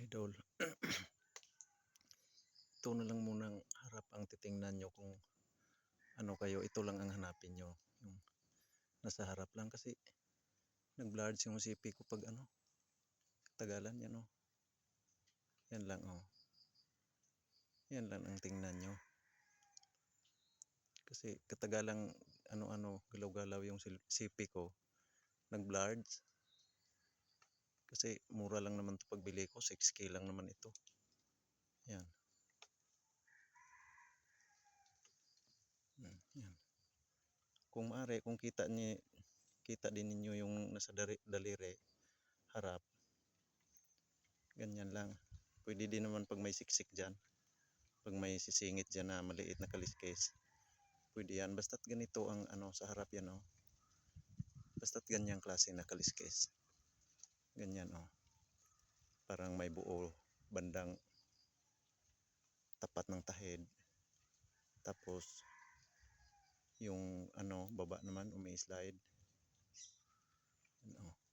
idol. ito na lang munang harap ang titingnan nyo kung ano kayo. Ito lang ang hanapin nyo. Yung nasa harap lang kasi nag-blurred yung CP ko pag ano. Tagalan yan oh. Yan lang oh. Yan lang ang tingnan nyo. Kasi katagalang ano-ano galaw-galaw yung CP ko. Nag-blurred. Kasi mura lang naman to pagbili ko. 6k lang naman ito. Yan. Hmm, yan. Kung maaari, kung kita niyo kita din ninyo yung nasa daliri harap. Ganyan lang. Pwede din naman pag may siksik dyan. Pag may sisingit dyan na maliit na kaliskes. Pwede yan. Basta't ganito ang ano sa harap yan oh. Basta't ganyang klase na kaliskes. Ganyan oh. Parang may buo bandang tapat ng tahid. Tapos yung ano baba naman umi-slide. Ano.